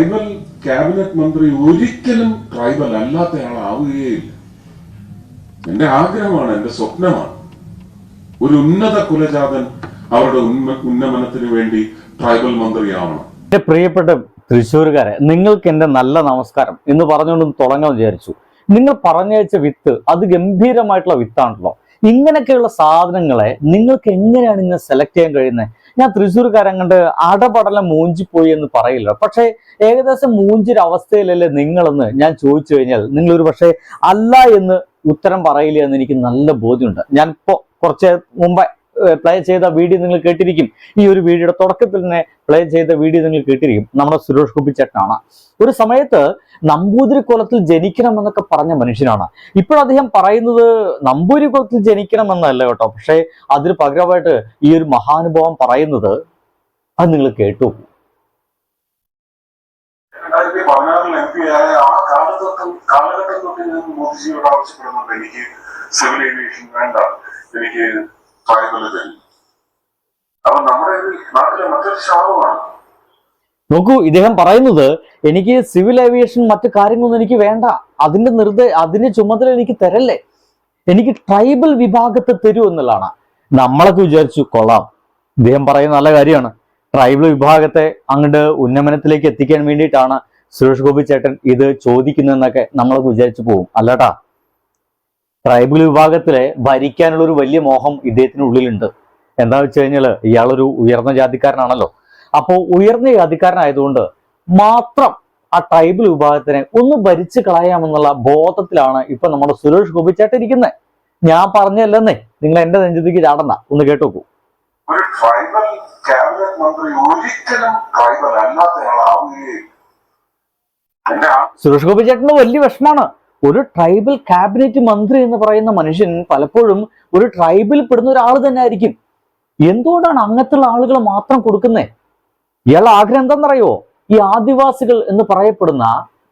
Tribal cabinet മന്ത്രി ഒരിക്കലും tribal അല്ലാത്തയാളാവുകയില്ല എന്റെ ആഗ്രഹമാണ് എന്റെ സ്വപ്നമാണ്. ഒരു ഉന്നത കുലജാതൻ അവരുടെ ഉന്നമനത്തിന് വേണ്ടി ട്രൈബൽ മന്ത്രിയാവണം. എന്റെ പ്രിയപ്പെട്ട തൃശ്ശൂരുകാരെ നിങ്ങൾക്ക് എന്റെ നല്ല നമസ്കാരം. എന്ന് പറഞ്ഞുകൊണ്ട് തുടങ്ങാൻ വിചാരിച്ചു. നിങ്ങൾ പറഞ്ഞയച്ച വിത്ത് അത് ഗംഭീരമായിട്ടുള്ള വിത്താണല്ലോ. ഇങ്ങനെയൊക്കെയുള്ള സാധനങ്ങളെ നിങ്ങൾക്ക് എങ്ങനെയാണ് ഇങ്ങനെ സെലക്ട് ചെയ്യാൻ കഴിയുന്നത്? ഞാൻ തൃശ്ശൂർക്കാരൻ കണ്ട് അടപടലം മൂഞ്ചിപ്പോയി എന്ന് പറയില്ല. പക്ഷേ ഏകദേശം മൂഞ്ചൊരു അവസ്ഥയിലല്ലേ നിങ്ങളെന്ന് ഞാൻ ചോദിച്ചു കഴിഞ്ഞാൽ നിങ്ങൾ ഒരു പക്ഷേ അല്ല എന്ന് ഉത്തരം പറയില്ല എന്ന് എനിക്ക് നല്ല ബോധ്യമുണ്ട്. ഞാൻ ഇപ്പോൾ കുറച്ച് മുമ്പ് പ്ലേ ചെയ്ത വീഡിയോ നിങ്ങൾ കേട്ടിരിക്കും. ഈ ഒരു വീഡിയോയുടെ തുടക്കത്തിൽ തന്നെ പ്ലേ ചെയ്ത വീഡിയോ നിങ്ങൾ കേട്ടിരിക്കും. നമ്മുടെ സുരേഷ് ഗോപി ഒരു സമയത്ത് നമ്പൂതിരി കുലത്തിൽ ജനിക്കണം എന്നൊക്കെ പറഞ്ഞ മനുഷ്യനാണ്. ഇപ്പോഴദ്ദേഹം പറയുന്നത് നമ്പൂതിരിക്കുലത്തിൽ കുലത്തിൽ ജനിക്കണം എന്നല്ല കേട്ടോ. പക്ഷേ അതിന് പകരമായിട്ട് ഈ ഒരു മഹാനുഭവം പറയുന്നത് അത് നിങ്ങൾ കേട്ടു. ആവശ്യപ്പെടുന്നുണ്ട്. എനിക്ക് സിവിൽ ഏവിയേഷൻ വേണ്ട. എനിക്ക് അപ്പൊ നമ്മുടെ നാട്ടിലെ മറ്റൊരു ശാപമാണ് നോക്കൂ ഇദ്ദേഹം പറയുന്നത് എനിക്ക് സിവിൽ ഏവിയേഷൻ മറ്റു കാര്യങ്ങളൊന്നും എനിക്ക് വേണ്ട. അതിന്റെ നിർദ്ദേ അതിന്റെ ചുമതല എനിക്ക് തരല്ലേ? എനിക്ക് ട്രൈബൽ വിഭാഗത്തെ തരൂ എന്നുള്ളതാണ്. നമ്മളൊക്കെ വിചാരിച്ചു കൊള്ളാം. ഇദ്ദേഹം പറയുന്ന നല്ല കാര്യമാണ്. ട്രൈബൽ വിഭാഗത്തെ അങ്ങോട്ട് ഉന്നമനത്തിലേക്ക് എത്തിക്കാൻ വേണ്ടിയിട്ടാണ് സുരേഷ് ഗോപി ചേട്ടൻ ഇത് ചോദിക്കുന്നതെന്നൊക്കെ നമ്മളൊക്കെ വിചാരിച്ചു പോകും. അല്ലാട്ടാ ട്രൈബൽ വിഭാഗത്തിലെ ഭരിക്കാനുള്ള ഒരു വലിയ മോഹം ഇദ്ദേഹത്തിന് ഉള്ളിലുണ്ട് എന്താ വെച്ച് കഴിഞ്ഞാൽ ഇയാളൊരു ഉയർന്ന ജാതിക്കാരനാണല്ലോ. അപ്പോൾ ഉയർന്ന ജാതിക്കാരനായതുകൊണ്ട് മാത്രം ആ ട്രൈബൽ വിഭാഗത്തിനെ ഒന്ന് ഭരിച്ചു കളയാമെന്നുള്ള ബോധത്തിലാണ് ഇപ്പൊ നമ്മുടെ സുരേഷ് ഗോപി ചേട്ടൻ ഇരിക്കുന്നത്. ഞാൻ പറഞ്ഞല്ലെന്നേ നിങ്ങൾ എന്റെ നെഞ്ചത്തേക്ക് ചാടണ്ട. ഒന്ന് കേട്ടോക്കൂ. ഒരു ട്രൈബൽ ക്യാബിനറ്റ് മന്ത്രി ഒരിക്കലും ട്രൈബൽ സുരേഷ് ഗോപി ചേട്ടന് വലിയ വിഷമാണ് ഒരു ട്രൈബൽ ക്യാബിനറ്റ് മന്ത്രി എന്ന് പറയുന്ന മനുഷ്യൻ പലപ്പോഴും ഒരു ട്രൈബിൽ പെടുന്ന ഒരാൾ തന്നെ ആയിരിക്കും. എന്തുകൊണ്ടാണ് അങ്ങനത്തുള്ള ആളുകൾ മാത്രം കൊടുക്കുന്നേ? ഇയാളുടെ ആഗ്രഹം എന്താണെന്നറിയോ? ഈ ആദിവാസികൾ എന്ന് പറയപ്പെടുന്ന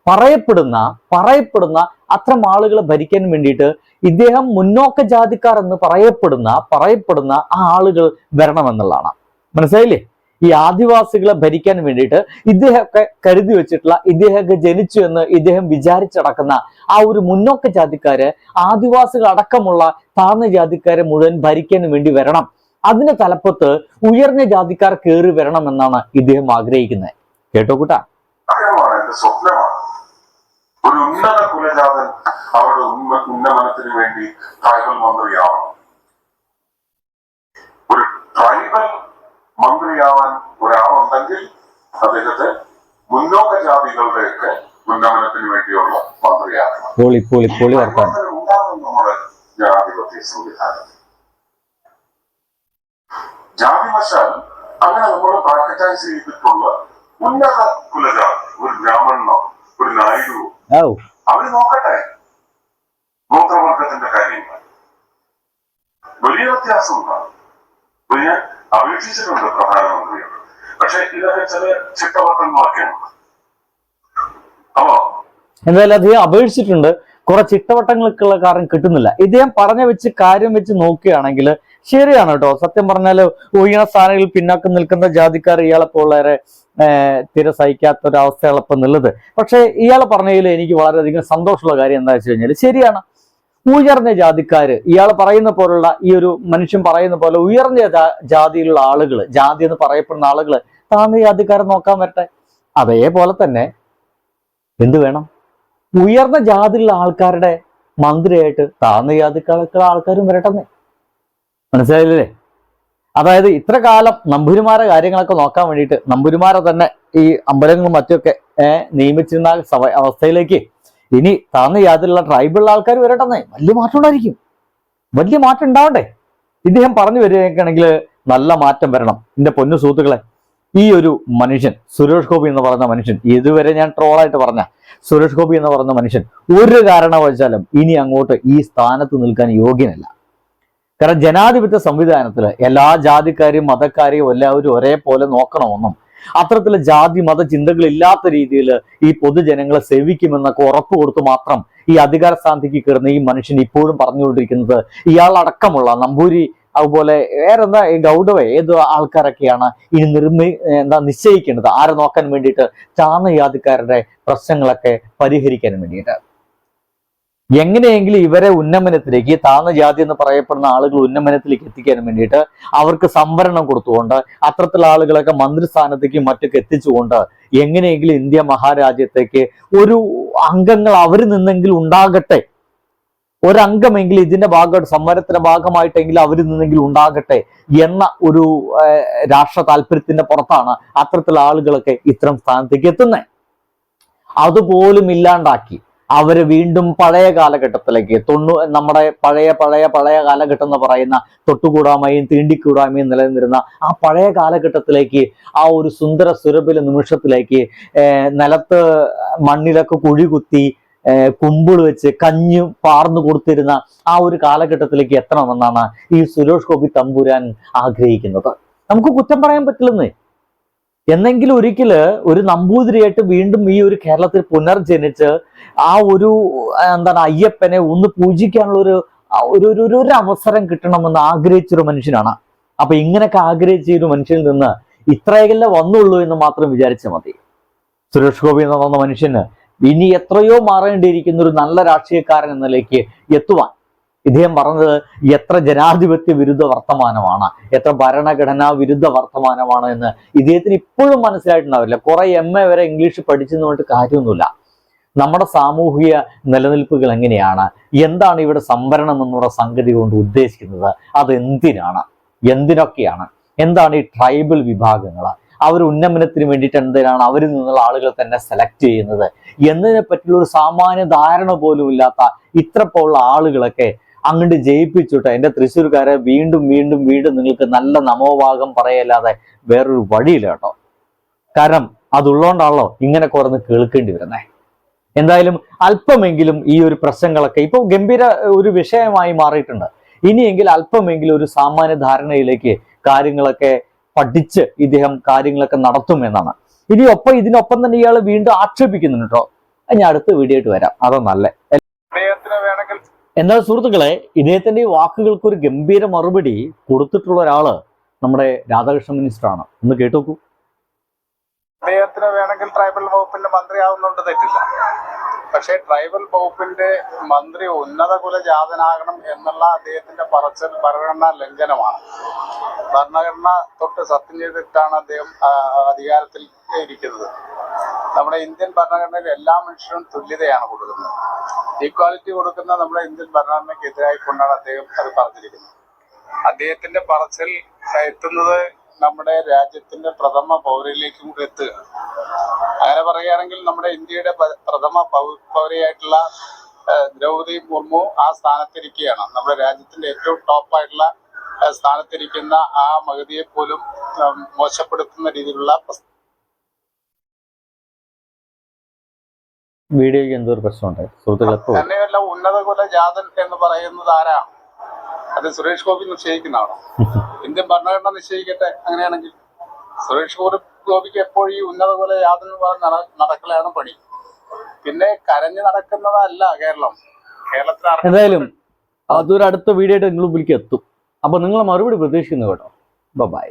പറയപ്പെടുന്ന പറയപ്പെടുന്ന അത്തരം ആളുകളെ ഭരിക്കാൻ വേണ്ടിയിട്ട് ഇദ്ദേഹം മുന്നോക്ക ജാതിക്കാർ എന്ന് പറയപ്പെടുന്ന പറയപ്പെടുന്ന ആ ആളുകൾ വരണമെന്നുള്ളതാണ്. മനസ്സിലായില്ലേ? ഈ ആദിവാസികളെ ഭരിക്കാൻ വേണ്ടിയിട്ട് ഇദ്ദേഹമൊക്കെ കരുതി വെച്ചിട്ടുള്ള ഇദ്ദേഹമൊക്കെ ജനിച്ചു എന്ന് ഇദ്ദേഹം വിചാരിച്ചടക്കുന്ന ആ ഒരു മുന്നോക്ക ജാതിക്കാര് ആദിവാസികൾ അടക്കമുള്ള താഴ്ന്ന ജാതിക്കാരെ മുഴുവൻ ഭരിക്കാൻ വേണ്ടി വരണം. അതിന്റെ തലപ്പത്ത് ഉയർന്ന ജാതിക്കാർ കയറി വരണമെന്നാണ് ഇദ്ദേഹം ആഗ്രഹിക്കുന്നത്. കേട്ടോ കൂട്ടാ. ഒരു ഉന്നത കുലജാതൻ അവരുടെ ഉന്നമനത്തിന് വേണ്ടി ട്രൈബൽ മന്ത്രിയാവണം. ഒരു ട്രൈബൽ മന്ത്രിയാവാൻ ഒരാളുണ്ടെങ്കിൽ അദ്ദേഹത്തെ മുന്നോക്ക ജാതികളുടെയൊക്കെ ഉന്നമനത്തിന് വേണ്ടിയുള്ള മന്ത്രിയാകണം പൊളി പൊളി പൊളി വർത്താനം. അങ്ങനെ ഉണ്ടാകും നമ്മുടെ ജനാധിപത്യ സംവിധാനത്തിൽ ജാതിവശാൽ അങ്ങനെ നമ്മൾ പ്രാക്ടൈസ് ചെയ്തിട്ടുള്ള ഉന്നത കുലജാതി ഒരു ബ്രാഹ്മണനോ ഒരു നായിഡുവോ ഓ അവർ നോക്കട്ടെ. ഗോത്രവർഗത്തിന്റെ കാര്യങ്ങൾ. വലിയ വ്യത്യാസമുണ്ടാകും ഉണ്ടാകും ഞാൻ അപേക്ഷിച്ചിട്ടുണ്ട് പ്രധാനമന്ത്രിയോട്. പക്ഷെ ഇതൊക്കെ ചില ചിട്ടവട്ടങ്ങളൊക്കെ ഉണ്ട് അപ്പോ എന്തായാലും അദ്ദേഹം അപേക്ഷിച്ചിട്ടുണ്ട്. കുറെ ചിട്ടവട്ടങ്ങൾക്കുള്ള കാരണം കിട്ടുന്നില്ല. ഇദ്ദേഹം പറഞ്ഞ വെച്ച് കാര്യം വെച്ച് നോക്കുകയാണെങ്കിൽ ശരിയാണ് കേട്ടോ. സത്യം പറഞ്ഞാൽ ഉയർന്ന സ്ഥാനങ്ങളിൽ പിന്നാക്കം നിൽക്കുന്ന ജാതിക്കാർ ഇയാളെ വളരെ തീരെ സഹിക്കാത്ത ഒരു അവസ്ഥയാണ് ഇപ്പം ഉള്ളത്. പക്ഷേ ഇയാൾ പറഞ്ഞതിൽ എനിക്ക് വളരെയധികം സന്തോഷമുള്ള കാര്യം എന്താ വെച്ച് കഴിഞ്ഞാൽ ശരിയാണ്. ഉയർന്ന ജാതിക്കാര് ഇയാൾ പറയുന്ന പോലുള്ള ഈ ഒരു മനുഷ്യൻ പറയുന്ന പോലെ ഉയർന്ന ജാതിയിലുള്ള ആളുകൾ ജാതി എന്ന് പറയപ്പെടുന്ന ആളുകൾ താന്ന ജാതിക്കാരെ നോക്കാൻ വരട്ടെ? അതേപോലെ തന്നെ എന്ത് വേണം? ഉയർന്ന ജാതിയിലുള്ള ആൾക്കാരുടെ മന്ത്രിയായിട്ട് താന്ന ജാതിക്കാർക്കുള്ള ആൾക്കാരും വരട്ടെന്നേ. മനസ്സിലായില്ലേ? അതായത് ഇത്ര കാലം നമ്പൂരിമാരെ കാര്യങ്ങളൊക്കെ നോക്കാൻ വേണ്ടിയിട്ട് നമ്പൂരിമാരെ തന്നെ ഈ അമ്പലങ്ങളും മറ്റുമൊക്കെ ഏഹ് നിയമിച്ചിരുന്ന അവസ്ഥയിലേക്ക് ഇനി താഴ്ന്ന യാതിലുള്ള ട്രൈബിലുള്ള ആൾക്കാർ വരട്ടെന്നേ വലിയ മാറ്റം ഉണ്ടായിരിക്കും വലിയ മാറ്റം ഉണ്ടാവണ്ടേ? ഇദ്ദേഹം പറഞ്ഞു വരികയാണെങ്കിൽ നല്ല മാറ്റം വരണം. എന്റെ പൊന്നു സുഹൃത്തുക്കളെ ഈ ഒരു മനുഷ്യൻ സുരേഷ് ഗോപി എന്ന് പറഞ്ഞ മനുഷ്യൻ ഇതുവരെ ഞാൻ ട്രോളായിട്ട് പറഞ്ഞ സുരേഷ് ഗോപി എന്ന് പറയുന്ന മനുഷ്യൻ ഒരു കാരണവശാലും ഇനി അങ്ങോട്ട് ഈ സ്ഥാനത്ത് നിൽക്കാൻ യോഗ്യനല്ല. കാരണം ജനാധിപത്യ സംവിധാനത്തിൽ എല്ലാ ജാതിക്കാരെയും മതക്കാരെയും എല്ലാവരും ഒരേപോലെ നോക്കണമെന്നും അത്തരത്തിൽ ജാതി മത ചിന്തകൾ ഇല്ലാത്ത രീതിയിൽ ഈ പൊതുജനങ്ങളെ സേവിക്കുമെന്നൊക്കെ ഉറപ്പ് കൊടുത്തു മാത്രം ഈ അധികാര സ്ഥാനത്തേക്ക് കയറുന്ന ഈ മനുഷ്യൻ ഇപ്പോഴും പറഞ്ഞുകൊണ്ടിരിക്കുന്നത് ഇയാൾ അടക്കമുള്ള നമ്പൂരി അതുപോലെ വേറെ എന്താ ഗൗഡവ ഏത് ആൾക്കാരൊക്കെയാണ് ഇനി നിർമ്മി എന്താ നിശ്ചയിക്കേണ്ടത്? ആരെ നോക്കാൻ വേണ്ടിയിട്ട് താന്ന ജാതിക്കാരുടെ പ്രശ്നങ്ങളൊക്കെ പരിഹരിക്കാൻ വേണ്ടിയിട്ട്. എങ്ങനെയെങ്കിലും ഇവരെ ഉന്നമനത്തിലേക്ക് താഴ്ന്ന ജാതി എന്ന് പറയപ്പെടുന്ന ആളുകൾ ഉന്നമനത്തിലേക്ക് എത്തിക്കാൻ വേണ്ടിയിട്ട് അവർക്ക് സംവരണം കൊടുത്തുകൊണ്ട് അത്തരത്തിലുള്ള ആളുകളൊക്കെ മന്ത്രിസ്ഥാനത്തേക്ക് മറ്റൊക്കെ എത്തിച്ചുകൊണ്ട് എങ്ങനെയെങ്കിലും ഇന്ത്യ മഹാരാജ്യത്തേക്ക് ഒരു അംഗങ്ങൾ അവരിൽ നിന്നെങ്കിലും ഉണ്ടാകട്ടെ. ഒരംഗമെങ്കിലും ഇതിന്റെ ഭാഗമായിട്ട് സമരത്തിന്റെ ഭാഗമായിട്ടെങ്കിലും അവരിൽ നിന്നെങ്കിലും ഉണ്ടാകട്ടെ എന്ന ഒരു രാഷ്ട്ര താല്പര്യത്തിന്റെ പുറത്താണ് അത്തരത്തിലുള്ള ആളുകളൊക്കെ ഇത്തരം സ്ഥാനത്തേക്ക് എത്തുന്നത് അതുപോലും ഇല്ലാണ്ടാക്കി. അവർ വീണ്ടും പഴയ കാലഘട്ടത്തിലേക്ക് തൊണ്ണൂ നമ്മുടെ പഴയ പഴയ പഴയ കാലഘട്ടം എന്ന് പറയുന്ന തൊട്ടുകൂടാമയും തീണ്ടിക്കൂടാമയും നിലനിന്നിരുന്ന ആ പഴയ കാലഘട്ടത്തിലേക്ക് ആ ഒരു സുന്ദര സുരഭില നിമിഷത്തിലേക്ക് നിലത്ത് മണ്ണിലൊക്കെ കുഴി കുത്തി കുമ്പിൾ വെച്ച് കഞ്ഞു പാർന്നു കൊടുത്തിരുന്ന ആ ഒരു കാലഘട്ടത്തിലേക്ക് എത്തണമെന്നാണ് ഈ സുരേഷ് ഗോപി തമ്പുരാൻ ആഗ്രഹിക്കുന്നത്. നമുക്ക് കുറ്റം പറയാൻ പറ്റില്ലെന്ന്? എന്നെങ്കിലും ഒരിക്കൽ ഒരു നമ്പൂതിരിയായിട്ട് വീണ്ടും ഈ ഒരു കേരളത്തിൽ പുനർജനിച്ച് ആ ഒരു എന്താണ് അയ്യപ്പനെ ഒന്ന് പൂജിക്കാനുള്ള ഒരു ഒരു ഒരു- അവസരം കിട്ടണമെന്ന് ആഗ്രഹിച്ചൊരു മനുഷ്യനാണ്. അപ്പൊ ഇങ്ങനെയൊക്കെ ആഗ്രഹിച്ച ഒരു മനുഷ്യനിൽ നിന്ന് ഇത്രയെല്ലാം വന്നുള്ളൂ എന്ന് മാത്രം വിചാരിച്ചാൽ മതി. സുരേഷ് ഗോപി എന്ന് പറഞ്ഞ മനുഷ്യന് ഇനി എത്രയോ മാറേണ്ടിയിരിക്കുന്ന ഒരു നല്ല രാഷ്ട്രീയക്കാരൻ എന്നതിലേക്ക് എത്തുവാൻ ഇദ്ദേഹം പറഞ്ഞത് എത്ര ജനാധിപത്യ വിരുദ്ധ വർത്തമാനമാണ് എത്ര ഭരണഘടനാ വിരുദ്ധ വർത്തമാനമാണ് എന്ന് ഇദ്ദേഹത്തിന് ഇപ്പോഴും മനസ്സിലായിട്ടുണ്ടാവില്ല. കുറെ എം എ വരെ ഇംഗ്ലീഷ് പഠിച്ചെന്ന് പറഞ്ഞിട്ട് കാര്യമൊന്നുമില്ല. നമ്മുടെ സാമൂഹിക നിലനിൽപ്പുകൾ എങ്ങനെയാണ്? എന്താണ് ഇവിടെ സംവരണം എന്നുള്ള സംഗതി കൊണ്ട് ഉദ്ദേശിക്കുന്നത്? അത് എന്തിനാണ്? എന്തിനൊക്കെയാണ്? എന്താണ് ഈ ട്രൈബൽ വിഭാഗങ്ങൾ? അവർ ഉന്നമനത്തിന് വേണ്ടിയിട്ട് എന്തിനാണ് അവരിൽ നിന്നുള്ള ആളുകൾ തന്നെ സെലക്ട് ചെയ്യുന്നത്? എന്നതിനെ പറ്റിയുള്ള ഒരു സാമാന്യ ധാരണ പോലും ഇല്ലാത്ത ഇത്രപ്പോലുള്ള ആളുകളൊക്കെ അങ്ങോട്ട് ജയിപ്പിച്ചുട്ട്. എന്റെ തൃശ്ശൂർക്കാരെ വീണ്ടും വീണ്ടും വീണ്ടും നിങ്ങൾക്ക് നല്ല നമോഭാഗം പറയല്ലാതെ വേറൊരു വഴിയില്ല കേട്ടോ. കാരണം അതുള്ളോണ്ടാണല്ലോ ഇങ്ങനെ കുറന്ന് കേൾക്കേണ്ടി വരുന്നേ. എന്തായാലും അല്പമെങ്കിലും ഈ ഒരു പ്രശ്നങ്ങളൊക്കെ ഇപ്പോൾ ഗംഭീര ഒരു വിഷയമായി മാറിയിട്ടുണ്ട്. ഇനിയെങ്കിൽ അല്പമെങ്കിലും ഒരു സാമാന്യ ധാരണയിലേക്ക് കാര്യങ്ങളൊക്കെ പഠിച്ച് ഇദ്ദേഹം കാര്യങ്ങളൊക്കെ നടത്തുമെന്നാണ് ഇനി ഒപ്പം ഇതിനൊപ്പം തന്നെ ഇയാൾ വീണ്ടും ആക്ഷേപിക്കുന്നുണ്ട് കേട്ടോ. ഞാൻ അടുത്ത വീഡിയോ ആയിട്ട് വരാം. അതാ നല്ല. എന്നാൽ സുഹൃത്തുക്കളെ ഇദ്ദേഹത്തിന്റെ ഈ വാക്കുകൾക്ക് ഒരു ഗംഭീര മറുപടി കൊടുത്തിട്ടുള്ള ഒരാൾ നമ്മുടെ രാധാകൃഷ്ണ മിനിസ്റ്ററാണ്. ഒന്ന് കേട്ടോക്കൂ. അദ്ദേഹത്തിന് വേണമെങ്കിൽ ട്രൈബൽ വകുപ്പിന്റെ മന്ത്രിയാവുന്നുണ്ട് തെറ്റില്ല. പക്ഷേ ട്രൈബൽ വകുപ്പിന്റെ മന്ത്രി ഉന്നത കുലജാതനാകണം എന്നുള്ള അദ്ദേഹത്തിന്റെ പറച്ചൽ ഭരണഘടനാ ലംഘനമാണ്. ഭരണഘടന തൊട്ട് സത്യം ചെയ്തിട്ടാണ് അദ്ദേഹം അധികാരത്തിൽ ഇരിക്കുന്നത്. നമ്മുടെ ഇന്ത്യൻ ഭരണഘടനയിൽ എല്ലാ മനുഷ്യരും തുല്യതയാണ് കൊടുക്കുന്നത്. ഈക്വാലിറ്റി കൊടുക്കുന്ന നമ്മുടെ ഇന്ത്യൻ ഭരണഘടനയ്ക്ക് എതിരായിക്കൊണ്ടാണ് അദ്ദേഹം അത് പറഞ്ഞിരിക്കുന്നത്. അദ്ദേഹത്തിന്റെ പറച്ചിൽ എത്തുന്നത് നമ്മുടെ രാജ്യത്തിന്റെ പ്രഥമ പൗരയിലേക്കും കൂടെ എത്തുക അങ്ങനെ പറയുകയാണെങ്കിൽ നമ്മുടെ ഇന്ത്യയുടെ പ്രഥമ പൗരയായിട്ടുള്ള ദ്രൗപതി മുർമു ആ സ്ഥാനത്തിരിക്കുകയാണ്. നമ്മുടെ രാജ്യത്തിന്റെ ഏറ്റവും ടോപ്പായിട്ടുള്ള സ്ഥാനത്തിരിക്കുന്ന ആ മഹതിയെ പോലും മോശപ്പെടുത്തുന്ന രീതിയിലുള്ള വീഡിയോയ്ക്ക് എന്തോ ഒരു പ്രശ്നമുണ്ട്. സുഹൃത്തുക്കളെ. തന്നെയല്ല ഉന്നത കുല ജാതൻ എന്ന് പറയുന്നത് ആരാ? അത് സുരേഷ് ഗോപി നിശ്ചയിക്കുന്നതാണോ? ഇന്ത്യൻ ഭരണഘടന നിശ്ചയിക്കട്ടെ അങ്ങനെയാണെങ്കിൽ. സുരേഷ് ഗോപി ഗോപിക്ക് എപ്പോഴും ഈ ഉന്നത കുല ജാതൻ പറഞ്ഞ് നടക്കലാണ് പണി. പിന്നെ കരഞ്ഞു നടക്കുന്നതല്ല കേരളം. കേരളത്തിൽ എന്തായാലും അതൊരു അടുത്ത വീഡിയോ ആയിട്ട് നിങ്ങൾ വിളിക്ക് എത്തും. അപ്പൊ നിങ്ങൾ മറുപടി പ്രതീക്ഷിക്കുന്നു കേട്ടോ. ബൈ